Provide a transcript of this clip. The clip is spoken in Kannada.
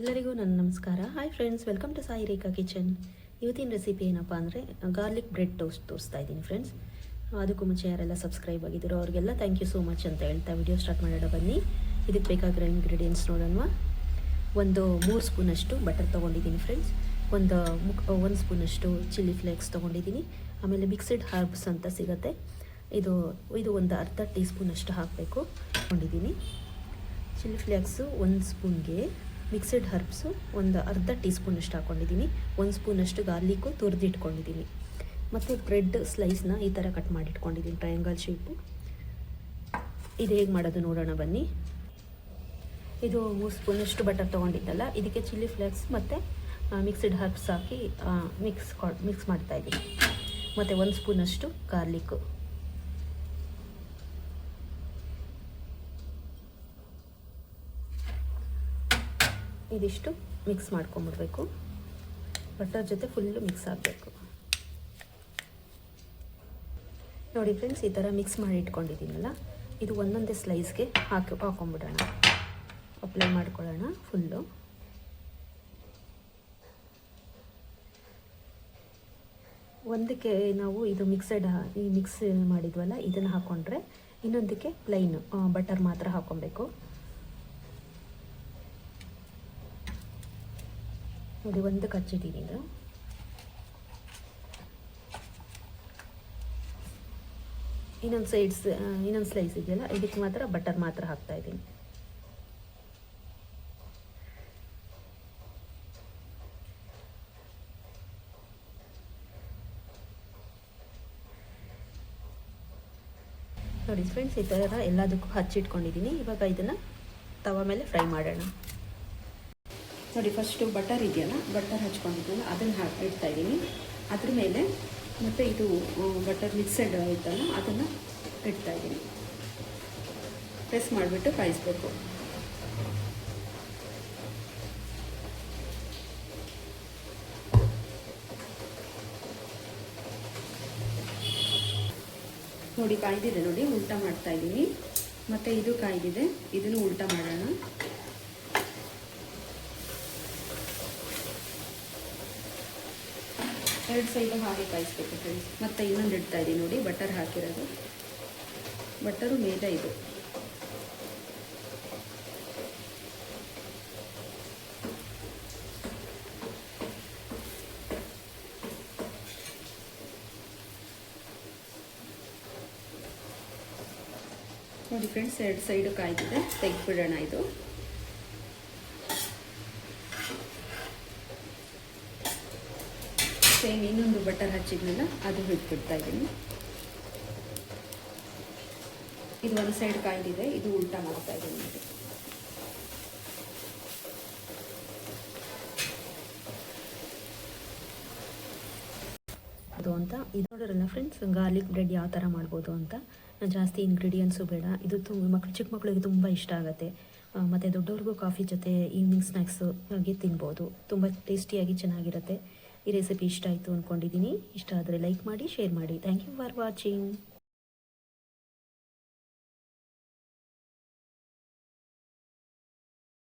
ಎಲ್ಲರಿಗೂ ನನ್ನ ನಮಸ್ಕಾರ. Hi friends welcome to Sai Rekha kitchen ಇವತ್ತಿನ ರೆಸಿಪಿ ಏನಪ್ಪ ಅಂದರೆ ಗಾರ್ಲಿಕ್ ಬ್ರೆಡ್ ಟೋಸ್ಟ್ ತೋರಿಸ್ತಾ ಇದ್ದೀನಿ ಫ್ರೆಂಡ್ಸ್ ಅದಕ್ಕೂ ಮುಂಚೆ ಯಾರೆಲ್ಲ ಸಬ್ಸ್ಕ್ರೈಬ್ ಆಗಿದ್ದರು ಅವ್ರಿಗೆಲ್ಲ ಥ್ಯಾಂಕ್ ಯು ಸೋ ಮಚ್ ಅಂತ ಹೇಳ್ತಾ ವಿಡಿಯೋ ಸ್ಟಾರ್ಟ್ ಮಾಡೋಣ ಬನ್ನಿ. ಇದಕ್ಕೆ ಬೇಕಾಗಿರೋ ಇಂಗ್ರೀಡಿಯೆಂಟ್ಸ್ ನೋಡೋಣ. ಒಂದು ಮೂರು ಸ್ಪೂನಷ್ಟು ಬಟರ್ ತೊಗೊಂಡಿದ್ದೀನಿ ಫ್ರೆಂಡ್ಸ್ ಒಂದು ಮುಕ್ ಒಂದು ಸ್ಪೂನಷ್ಟು ಚಿಲ್ಲಿ ಫ್ಲೇಕ್ಸ್ ತೊಗೊಂಡಿದ್ದೀನಿ. ಆಮೇಲೆ ಮಿಕ್ಸಡ್ ಹರ್ಬ್ಸ್ ಅಂತ ಸಿಗುತ್ತೆ. ಇದು ಇದು ಒಂದು ಅರ್ಧ ಟೀ ಸ್ಪೂನಷ್ಟು ಹಾಕಬೇಕು. ತೊಗೊಂಡಿದ್ದೀನಿ. ಚಿಲ್ಲಿ ಫ್ಲೇಕ್ಸು ಒಂದು ಸ್ಪೂನ್ಗೆ ಮಿಕ್ಸಡ್ ಹರ್ಬ್ಸು ಒಂದು ಅರ್ಧ ಟೀ ಸ್ಪೂನಷ್ಟು ಹಾಕ್ಕೊಂಡಿದ್ದೀನಿ ಒಂದು ಸ್ಪೂನಷ್ಟು ಗಾರ್ಲಿಕ್ಕು ತುರಿದಿಟ್ಕೊಂಡಿದ್ದೀನಿ. ಮತ್ತು ಬ್ರೆಡ್ ಸ್ಲೈಸ್ನ ಈ ಥರ ಕಟ್ ಮಾಡಿ ಇಟ್ಕೊಂಡಿದ್ದೀನಿ ಟ್ರಯಾಂಗಲ್ ಶೇಪು. ಇದು ಹೇಗೆ ಮಾಡೋದು ನೋಡೋಣ ಬನ್ನಿ. ಇದು ಮೂರು ಸ್ಪೂನಷ್ಟು ಬಟರ್ ತೊಗೊಂಡಿದ್ದಲ್ಲ, ಇದಕ್ಕೆ ಚಿಲ್ಲಿ ಫ್ಲೇಕ್ಸ್ ಮತ್ತು ಮಿಕ್ಸಡ್ ಹರ್ಬ್ಸ್ ಹಾಕಿ ಮಿಕ್ಸ್ ಮಿಕ್ಸ್ ಮಾಡ್ತಾಯಿದ್ದೀನಿ ಮತ್ತು ಒಂದು ಸ್ಪೂನಷ್ಟು ಗಾರ್ಲಿಕ್ಕು. ಇದಿಷ್ಟು ಮಿಕ್ಸ್ ಮಾಡ್ಕೊಂಬಿಡ್ಬೇಕು. ಬಟರ್ ಜೊತೆ ಫುಲ್ಲು ಮಿಕ್ಸ್ ಆಗಬೇಕು. ನೋಡಿ ಫ್ರೆಂಡ್ಸ್ ಈ ಥರ ಮಿಕ್ಸ್ ಮಾಡಿ ಇಟ್ಕೊಂಡಿದ್ದೀನಲ್ಲ, ಇದು ಒಂದೊಂದೇ ಸ್ಲೈಸ್ಗೆ ಹಾಕಿ ಹಾಕೊಂಬಿಡೋಣ. ಅಪ್ಲೈ ಮಾಡ್ಕೊಳ್ಳೋಣ ಫುಲ್ಲು ಒಂದಕ್ಕೆ ನಾವು ಇದು ಮಿಕ್ಸಡ್ ಈ ಮಿಕ್ಸ್ ಮಾಡಿದ್ವಲ್ಲ, ಇದನ್ನು ಹಾಕ್ಕೊಂಡ್ರೆ ಇನ್ನೊಂದಕ್ಕೆ ಪ್ಲೈನು ಬಟರ್ ಮಾತ್ರ ಹಾಕ್ಕೊಬೇಕು ನೋಡಿ, ಒಂದು ಕಚ್ಚಿಟ್ಟಿದ್ದೀನಿ ಇದು. ಇನ್ನೊಂದು ಸೈಡ್ಸ್ ಇನ್ನೊಂದು ಸ್ಲೈಸ್ ಇದೆಯಲ್ಲ, ಇದಕ್ಕೆ ಮಾತ್ರ ಬಟರ್ ಮಾತ್ರ ಹಾಕ್ತಾ ಇದ್ದೀನಿ. ನೋಡಿ ಫ್ರೆಂಡ್ಸ್ ಈ ಥರ ಎಲ್ಲದಕ್ಕೂ ಹಚ್ಚಿಟ್ಕೊಂಡಿದ್ದೀನಿ. ಇವಾಗ ಇದನ್ನು ತವ ಮೇಲೆ ಫ್ರೈ ಮಾಡೋಣ. ನೋಡಿ ಫಸ್ಟು ಬಟರ್ ಇದೆಯಲ್ಲ? ಬಟರ್ ಹಚ್ಕೊಂಡಿದ್ದಲ್ಲ ಅದನ್ನು ಇಡ್ತಾ ಇದ್ದೀನಿ. ಅದ್ರ ಮೇಲೆ ಮತ್ತು ಇದು ಬಟರ್ ಮಿಕ್ಸಡ್ ಇದ್ದಲ್ಲ ಅದನ್ನು ಇಡ್ತಾ ಇದ್ದೀನಿ. ಪ್ರೆಸ್ ಮಾಡಿಬಿಟ್ಟು ಕಾಯಿಸ್ಬೇಕು. ನೋಡಿ, ಕಾಯ್ದಿದೆ ನೋಡಿ, ಉಲ್ಟಾ ಮಾಡ್ತಾ ಇದ್ದೀನಿ. ಮತ್ತು ಇದು ಕಾಯ್ದಿದೆ, ಇದನ್ನು ಉಲ್ಟಾ ಮಾಡೋಣ. ಎರಡು ಸೈಡು ಹಾಗೆ ಕಾಯಿಸ್ಬೇಕು ಫ್ರೆಂಡ್ಸ್ ಮತ್ತು ಇನ್ನೊಂದು ಇಡ್ತಾ ಇದ್ದೀನಿ ನೋಡಿ ಬಟರ್ ಹಾಕಿರೋದು. ಬಟರು ಮೇಲೆ ಇದು. ನೋಡಿ ಫ್ರೆಂಡ್ಸ್ ಎರಡು ಸೈಡು ಕಾಯ್ದಿದೆ. ತೆಗೆದ್ಬಿಡೋಣ ಇದು. ಸೇಮ್ ಇನ್ನೊಂದು ಬಟರ್ ಹಚ್ಚಿದ್ನಲ್ಲ, ಅದು ಬಿಟ್ಬಿಡ್ತಾ ಇದ್ದೀನಿ ಇದು ಒಂದು ಸೈಡ್ ಕಾಯ್ದಿದೆ ಇದು ಉಲ್ಟಾ ಮಾಡ್ತಾ ಇದ್ದೀನಿ ನೋಡಿ ಅಂತ. ಇದು ನೋಡಿರಲ್ಲ ಫ್ರೆಂಡ್ಸ್ ಗಾರ್ಲಿಕ್ ಬ್ರೆಡ್ ಯಾವ ಥರ ಮಾಡ್ಬೋದು ಅಂತ. ಜಾಸ್ತಿ ಇಂಗ್ರೀಡಿಯೆಂಟ್ಸು ಬೇಡ. ಇದು ತುಂಬ ಮಕ್ಳು ಚಿಕ್ಕ ಮಕ್ಕಳಿಗೆ ತುಂಬ ಇಷ್ಟ ಆಗುತ್ತೆ. ಮತ್ತು ದೊಡ್ಡವ್ರಿಗೂ ಕಾಫಿ ಜೊತೆ ಈವ್ನಿಂಗ್ ಸ್ನ್ಯಾಕ್ಸು ಆಗಿ ತಿನ್ಬೋದು. ತುಂಬ ಟೇಸ್ಟಿಯಾಗಿ ಚೆನ್ನಾಗಿರುತ್ತೆ. ಈ ರೆಸಿಪಿ ಇಷ್ಟ ಆಯಿತು ಅಂದ್ಕೊಂಡಿದ್ದೀನಿ ಇಷ್ಟ ಆದರೆ ಲೈಕ್ ಮಾಡಿ ಶೇರ್ ಮಾಡಿ. Thank you for watching